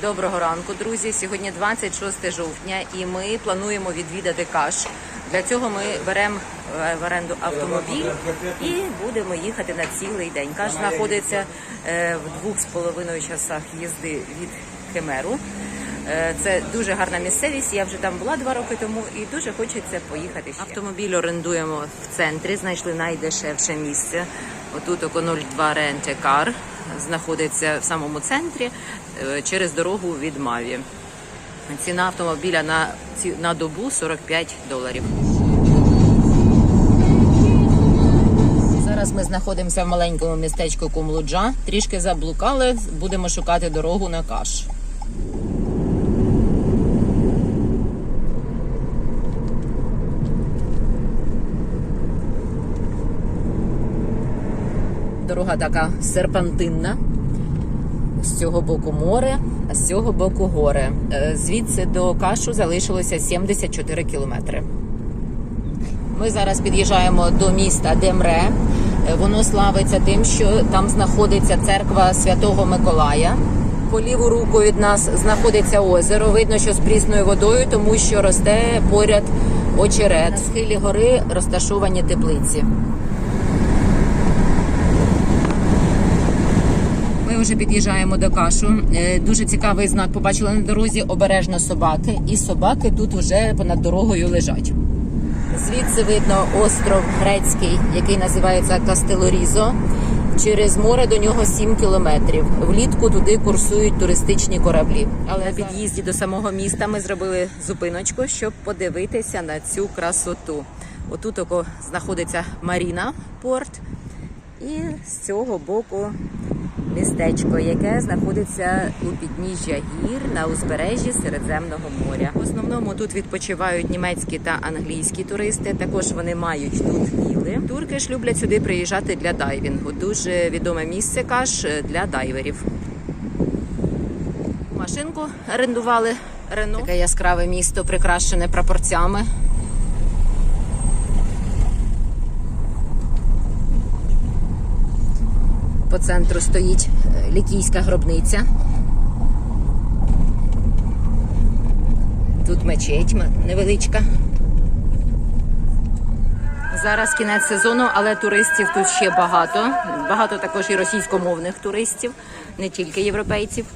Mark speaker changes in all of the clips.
Speaker 1: Доброго ранку, друзі. Сьогодні 26 жовтня, і ми плануємо відвідати Каш. Для цього ми беремо е, в оренду автомобіль і будемо їхати на цілий день. Каш знаходиться е, в двох з половиною часах їзди від Химеру. Е, Це дуже гарна місцевість. Я вже там була два роки тому і дуже хочеться поїхати. Ще. Автомобіль орендуємо в центрі. Знайшли найдешевше місце. Отут око 02 Rent a Car знаходиться в самому центрі е, через дорогу від Маві. Ціна автомобіля на, на добу 45 доларів. Зараз ми знаходимося в маленькому містечку Кумлуджа. Трішки заблукали, будемо шукати дорогу на каш. Дорога така серпантинна. З цього боку море, а з цього боку гори. Е, Звідси до кашу залишилося 74 кілометри. Ми зараз під'їжджаємо до міста Демре. Е, Воно славиться тим, що там знаходиться церква Святого Миколая. По ліву руку від нас знаходиться озеро. Видно, що з прісною водою, тому що росте поряд очерет. На схилі гори розташовані теплиці. Вже під'їжджаємо до кашу. Е, Дуже цікавий знак побачили на дорозі обережно собаки, і собаки тут вже понад дорогою лежать. Звідси видно остров грецький, який називається Кастелорізо. Через море до нього 7 кілометрів. Влітку туди курсують туристичні кораблі. Але на під'їзді до самого міста ми зробили зупиночку, щоб подивитися на цю красоту. Отут око знаходиться Маріна порт, і з цього боку містечко, яке знаходиться у підніжжя гір на узбережжі Середземного моря. В основному тут відпочивають німецькі та англійські туристи. Також вони мають тут віли. Турки ж люблять сюди приїжджати для дайвінгу. Дуже відоме місце каш для дайверів. Машинку орендували Рено. Таке яскраве місто, прикрашене прапорцями. По центру стоїть е, лікійська гробниця. Тут мечеть невеличка. Зараз кінець сезону, але туристів тут ще багато. Багато також і російськомовних туристів, не тільки європейців.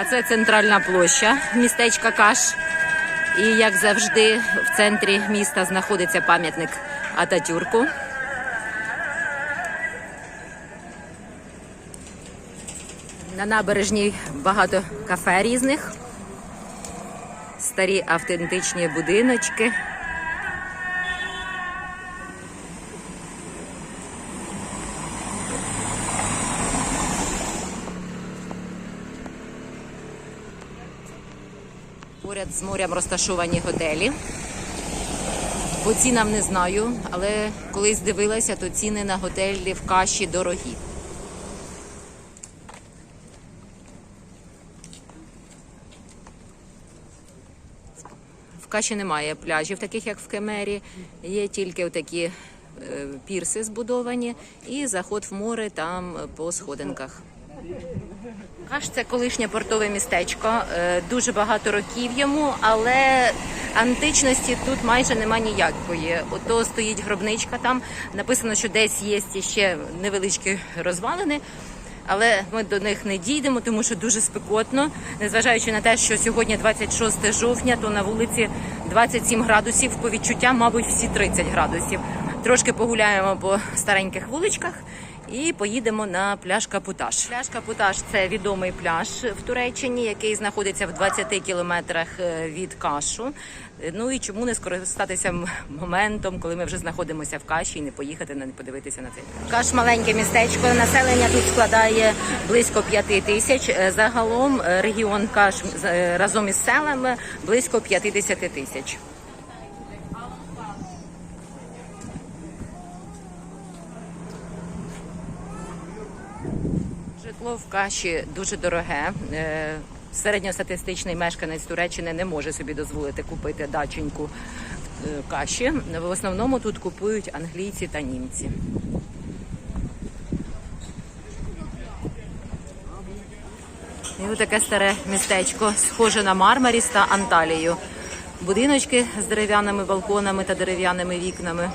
Speaker 1: А це центральна площа містечка Каш. І як завжди, в центрі міста знаходиться пам'ятник Ататюрку. На набережній багато кафе різних, старі автентичні будиночки. Поряд з морем розташовані готелі. По цінам не знаю, але колись дивилася, то ціни на готелі в каші дорогі. Каші немає пляжів, таких як в Кемері. Є тільки такі е, пірси збудовані, і заход в море там по сходинках. Каш це колишнє портове містечко. е, Дуже багато років йому, але античності тут майже нема ніякої. Ото стоїть гробничка там. Написано, що десь є ще невеличкі розвалини. Але ми до них не дійдемо, тому що дуже спекотно. Незважаючи на те, що сьогодні 26 жовтня, то на вулиці 27 градусів, по відчуттям, мабуть, всі 30 градусів. Трошки погуляємо по стареньких вуличках і поїдемо на пляж Капуташ. Пляж Капуташ це відомий пляж в Туреччині, який знаходиться в 20 кілометрах е, від кашу. Е, Ну і чому не скористатися моментом, коли ми вже знаходимося в каші і не поїхати не подивитися на цей каш. Маленьке містечко. Населення тут складає близько п'яти тисяч. Е, Загалом регіон каш разом із селами близько 50 тисяч. Житло в каші дуже дороге. Е, Середньостатистичний мешканець Туреччини не може собі дозволити купити даченьку е, каші. В основному тут купують англійці та німці. І отаке старе містечко, схоже на Мармаріс та Анталію. Будиночки з дерев'яними балконами та дерев'яними вікнами.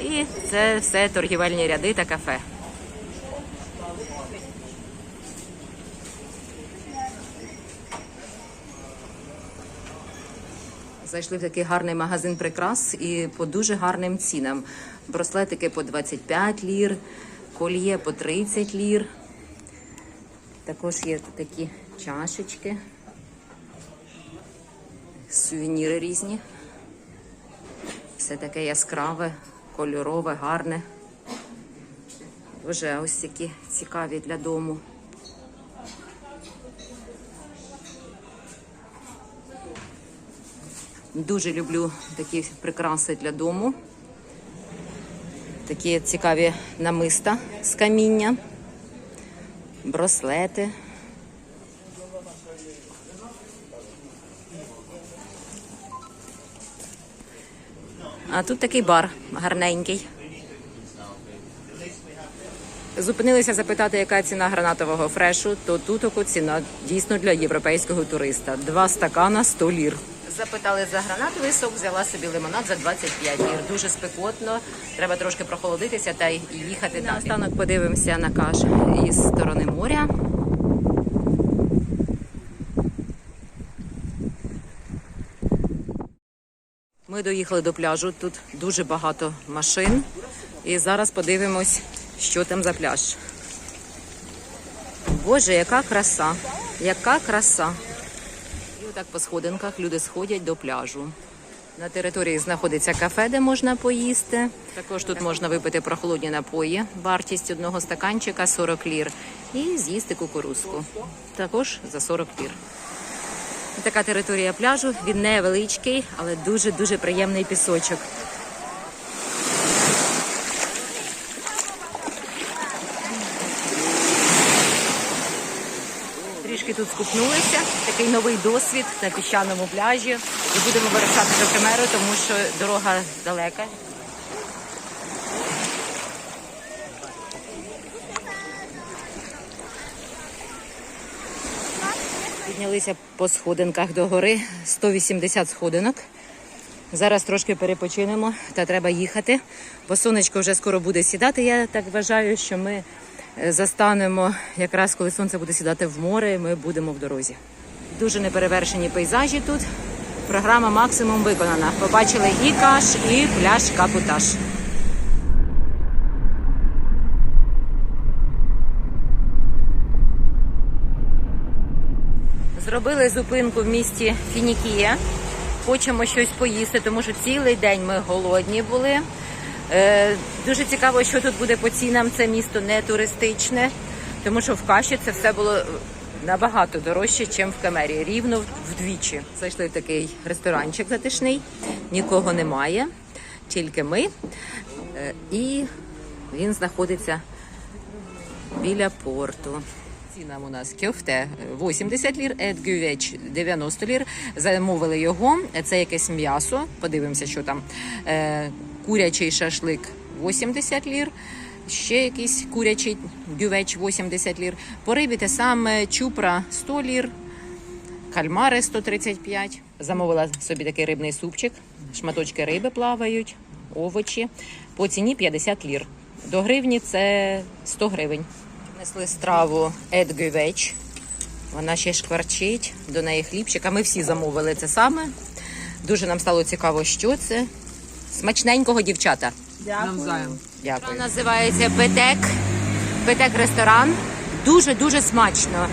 Speaker 1: І це все торгівельні ряди та кафе. Зайшли в такий гарний магазин прикрас і по дуже гарним цінам. Браслетики по 25 лір, кольє по 30 лір. Також є такі чашечки, сувеніри різні. Все таке яскраве, кольорове, гарне. Дуже ось такі цікаві для дому. Дуже люблю такі прикраси для дому. Такі цікаві намиста з каміння, браслети. А тут такий бар гарненький. Зупинилися запитати, яка ціна гранатового фрешу, то тут ціна дійсно для європейського туриста. Два стакана 100 лір. Запитали за гранатовий сок, взяла собі лимонад за 25 лір. Дуже спекотно, треба трошки прохолодитися та й їхати далі. Наостанок подивимося на каш із сторони моря. Ми доїхали до пляжу. Тут дуже багато машин. І зараз подивимось, що там за пляж. Боже, яка краса! Яка краса! І отак по сходинках люди сходять до пляжу. На території знаходиться кафе, де можна поїсти. Також тут можна випити прохолодні напої. Вартість одного стаканчика 40 лір. І з'їсти кукурузку. Також за 40 лір. Така територія пляжу. Він невеличкий, але дуже-дуже приємний пісочок. Трішки тут скупнулися. Такий новий досвід на піщаному пляжі. І будемо вирушати до Кемеру, тому що дорога далека. Піднялися по сходинках до гори 180 сходинок. Зараз трошки перепочинемо та треба їхати, бо сонечко вже скоро буде сідати. Я так вважаю, що ми застанемо якраз коли сонце буде сідати в море. і Ми будемо в дорозі. Дуже неперевершені пейзажі тут. Програма максимум виконана. Побачили і каш, і пляж Капутаж. Зробили зупинку в місті Фінікія. Хочемо щось поїсти, тому що цілий день ми голодні були. Е, дуже цікаво, що тут буде по цінам. Це місто не туристичне, тому що в каші це все було набагато дорожче, ніж в Камері. Рівно вдвічі. Зайшли в такий ресторанчик затишний, нікого немає, тільки ми. Е, і він знаходиться біля порту. Цінам у нас кьофте 80 лір, едгювеч 90 лір. Замовили його. Це якесь м'ясо. Подивимося, що там. Курячий шашлик 80 лір. Ще якийсь курячий гювеч 80 лір. По рибі те саме чупра 100 лір, кальмари 135. Замовила собі такий рибний супчик. Шматочки риби плавають, овочі. По ціні 50 лір. До гривні це 100 гривень. Несли страву Едгювеч. Вона ще шкварчить, до неї хлібчик. А ми всі замовили це саме. Дуже нам стало цікаво, що це. Смачненького дівчата.
Speaker 2: Навзаєм.
Speaker 1: Дякую. Називається Петек. Петек ресторан. Дуже дуже смачно.